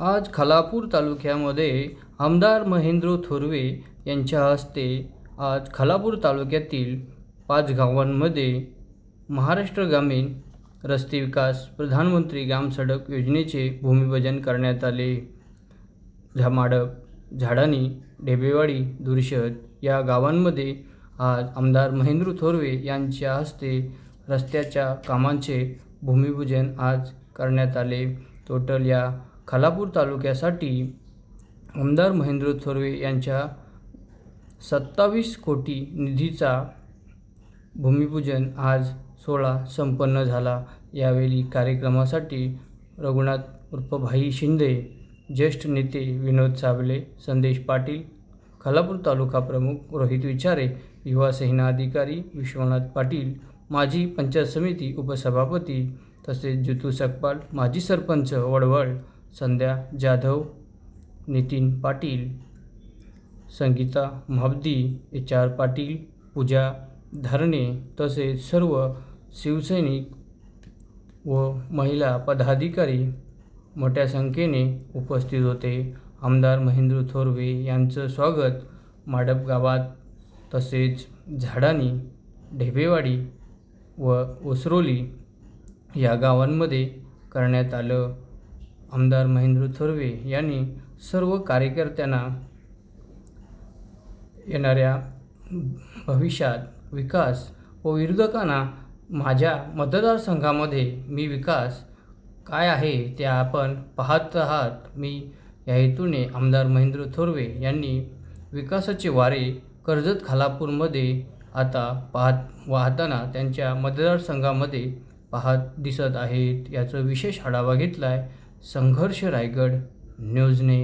आज खालापूर तालुक्यामध्ये आमदार महेंद्र थोरवे यांच्या हस्ते आज खालापूर तालुक्यातील पाच गावांमध्ये महाराष्ट्र ग्रामीण रस्ते विकास प्रधानमंत्री ग्राम सडक योजनेचे भूमिपूजन करण्यात आले. झमाडप झाडानी ढेबेवाडी दुर्शद या गावांमध्ये आज आमदार महेंद्र थोरवे यांच्या हस्ते रस्त्याच्या कामांचे भूमिपूजन आज करण्यात आले. टोटल या खालापूर तालुक्यासाठी आमदार महेंद्र थोरवे यांच्या सत्तावीस कोटी निधीचा भूमिपूजन आज सोहळा संपन्न झाला. यावेळी कार्यक्रमासाठी रघुनाथ उर्फ भाई शिंदे ज्येष्ठ नेते विनोद साबले संदेश पाटील खालापूर तालुका प्रमुख रोहित विचारे युवा सेना अधिकारी विश्वनाथ पाटील माजी पंचायत समिती उपसभापती तसेच जितू सकपाल माजी सरपंच वडवळ संध्या जाधव नितीन पाटील संगीता म्हाबदी एच आर पाटील पूजा धरणे तसेच सर्व शिवसैनिक व महिला पदाधिकारी मोठ्या संख्येने उपस्थित होते. आमदार महेंद्र थोरवे यांचं स्वागत. माडप गावात तसेच झाडानी ढेबेवाडी व ओसरोली या गावांमध्ये करण्यात आलं. आमदार महेंद्र थोरवे यांनी सर्व कार्यकर्त्यांना येणाऱ्या भविष्यात विकास व विरोधकांना माझ्या मतदारसंघामध्ये मी विकास काय आहे ते आपण पाहत आहात. मी या हेतूने आमदार महेंद्र थोरवे यांनी विकासाचे वारे कर्जत खालापूरमध्ये आता पाहत वाहताना त्यांच्या मतदारसंघामध्ये पाहत दिसत आहेत. याचं विशेष आढावा घेतला आहे संघर्ष रायगड न्यूजने.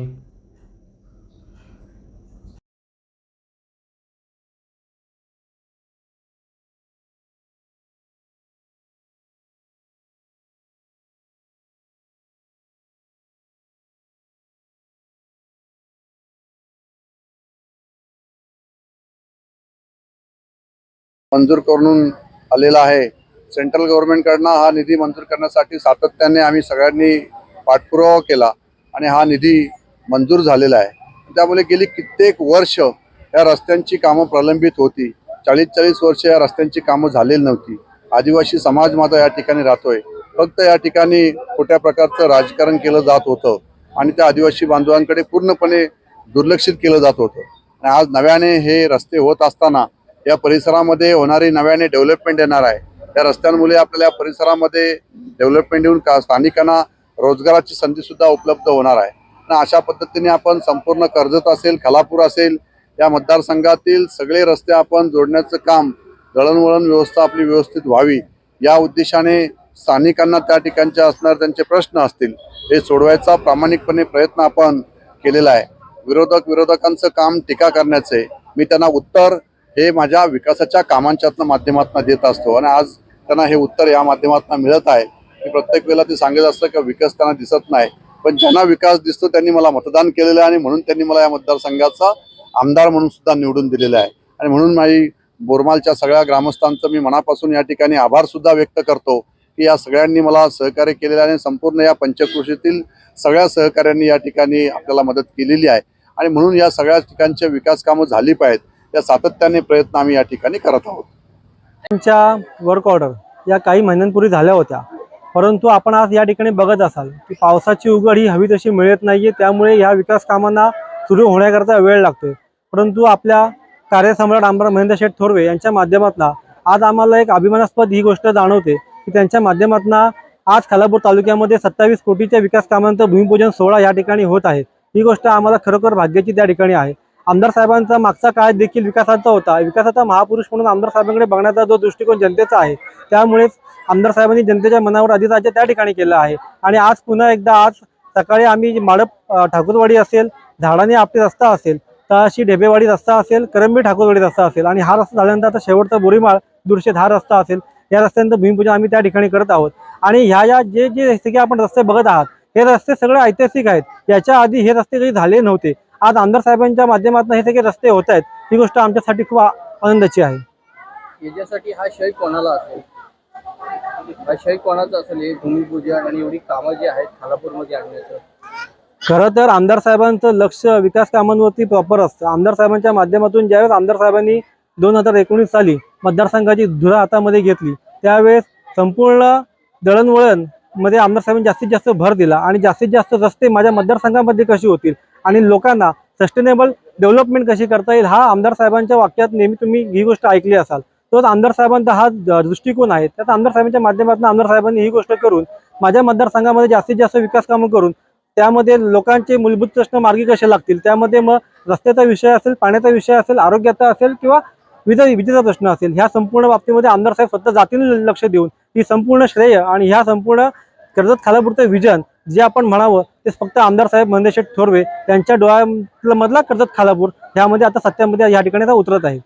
मंजूर करून आलेला आहे. सेंट्रल गव्हर्नमेंटकडनं हा निधी मंजूर करण्यासाठी सातत्याने आम्ही सगळ्यांनी पाठपुरावा केला आणि हा निधी मंजूर झालेला आहे. त्यामुळे गेली कित्येक वर्ष या रस्त्यांची कामं प्रलंबित होती. चाळीस चाळीस वर्ष या रस्त्यांची कामं झालेली नव्हती. आदिवासी समाज माझा या ठिकाणी राहतोय. फक्त या ठिकाणी खोट्या प्रकारचं राजकारण केलं जात होतं आणि त्या आदिवासी बांधवांकडे पूर्णपणे दुर्लक्षित केलं जात होतं. आणि आज नव्याने हे रस्ते होत असताना या परिसरामध्ये होणारी नव्याने डेव्हलपमेंट येणार आहे. या रस्त्यांमुळे आपल्याला या परिसरामध्ये डेव्हलपमेंट येऊन का स्थानिकांना रोजगाराची संधी सुद्धा उपलब्ध होणार आहे. आणि अशा पद्धतीने आपण संपूर्ण कर्जत असेल खलापूर असेल या मतदारसंघातील सगळे रस्ते आपण जोडण्याचं काम दळणवळण व्यवस्था आपली व्यवस्थित व्हावी या उद्देशाने स्थानिकांना त्या ठिकाणचे असणारे त्यांचे प्रश्न असतील हे सोडवायचा प्रामाणिकपणे प्रयत्न आपण केलेला आहे. विरोधक विरोधकांचं काम टीका करण्याचे मी त्यांना उत्तर हे माझ्या विकासाच्या कामांच्यातनं माध्यमातून देत असतो. आणि आज त्यांना हे उत्तर या माध्यमातून मिळत आहे. की प्रत्येक वेळेला ते सांगत असतं की विकास त्यांना दिसत नाही. पण ज्यांना विकास दिसतो त्यांनी मला मतदान केलेलं आहे आणि म्हणून त्यांनी मला या मतदारसंघाचा आमदार म्हणून सुद्धा निवडून दिलेला आहे. आणि म्हणून माझी बोरमालच्या सगळ्या ग्रामस्थांचं मी मनापासून या ठिकाणी आभार सुद्धा व्यक्त करतो की या सगळ्यांनी मला सहकार्य केलेलं आहे आणि संपूर्ण या पंचकृषीतील सगळ्या सहकार्यांनी या ठिकाणी आपल्याला मदत केलेली आहे. आणि म्हणून या सगळ्या ठिकाणचे विकास कामं झाली पाहिजेत. या सातत्याने प्रयत्न आम्ही या ठिकाणी करत आहोत. त्यांच्या वर्क ऑर्डर या काही महिन्यांपूर्वी झाल्या होत्या. परंतु आपण आज या ठिकाणी बघत असाल की पावसाची उघड ही हवी तशी मिळत नाहीये. त्यामुळे या विकास कामांना सुरू होण्याकरता वेळ लागतोय. परंतु आपल्या कार्यसम्राट आमदार महेंद्र शेठ थोरवे यांच्या माध्यमातून आज आम्हाला एक अभिमानास्पद ही गोष्ट जाणवते की त्यांच्या माध्यमातून आज खालापूर तालुक्यामध्ये सत्तावीस कोटीच्या विकास कामांचं भूमिपूजन सोहळा या ठिकाणी होत आहे. ही गोष्ट आम्हाला खरोखर भाग्याची त्या ठिकाणी आहे. आमदार साहेबांचा मागचा काळ देखील विकासाचा होता. विकासाचा महापुरुष म्हणून आमदार साहेबांकडे बघण्याचा जो दृष्टिकोन जनतेचा आहे त्यामुळेच आमदार साहेबांनी जनतेच्या मनावर अधिराज्य त्या ठिकाणी केलं आहे. आणि आज पुन्हा एकदा आज सकाळी आम्ही माडप ठाकूरवाडी असेल झाडाने आपली रस्ता असेल तळाशी ढेबेवाडी रस्ता असेल करंबी ठाकूरवाडी रस्ता असेल आणि हा रस्ता झाल्यानंतर आता शेवटचा बोरीमाळ दुर्शेत हा रस्ता असेल या रस्त्यांचं भूमिपूजन आम्ही त्या ठिकाणी करत आहोत. आणि ह्या या जे जे सगळे आपण रस्ते बघत आहात हे रस्ते सगळे ऐतिहासिक आहेत. याच्या आधी हे रस्ते काही झाले नव्हते. आज आमदार साहेबांच्या माध्यमातून हे सगळे रस्ते होत आहेत. ही गोष्ट आमच्यासाठी खूप आनंदाची आहे. याच्यासाठी हा शय कोणाला असेल? हा शय कोणाचा असेल? हे भूमिपूजन आणि एवढी कामं जी आहेत खालापूरमध्ये आणण्याचं. खरं तर आमदार साहेबांचं लक्ष विकास कामांवरती प्रॉपर असतं. आमदार साहेबांच्या माध्यमातून ज्यावेळेस आमदार साहेबांनी दोन हजार एकोणीस साली मतदारसंघाची धुरा हातामध्ये घेतली त्यावेळेस संपूर्ण दळणवळण मध्ये आमदार साहेबांनी जास्तीत जास्त भर दिला आणि जास्तीत जास्त रस्ते माझ्या मतदारसंघामध्ये कशी होतील आणि लोकांना सस्टेनेबल डेव्हलपमेंट कशी करता येईल हा आमदार साहेबांच्या वाक्यात नेहमी तुम्ही ही गोष्ट ऐकली असाल. तोच आमदार साहेबांचा हा द- दृष्टिकोन आहे. त्यात आमदार साहेबांच्या माध्यमातून आमदार साहेबांनी ही गोष्ट करून माझ्या मतदारसंघामध्ये जास्तीत जास्त विकास कामं करून त्यामध्ये लोकांचे मूलभूत प्रश्न मार्गी कसे लागतील? त्यामध्ये मग रस्त्याचा विषय असेल पाण्याचा विषय असेल आरोग्याचा असेल किंवा विजा विजेचा प्रश्न असेल ह्या संपूर्ण बाबतीमध्ये आमदार साहेब स्वतः जातीने लक्ष देऊन ही संपूर्ण श्रेय आणि ह्या संपूर्ण कर्जत खालापूरचं विजन जे आपण म्हणावं ते फक्त आमदार साहेब मंदेशेठ थोरवे त्यांच्या डोळ्यामधला कर्जत खालापूर ह्यामध्ये आता सत्यामध्ये या ठिकाणी उतरत आहे.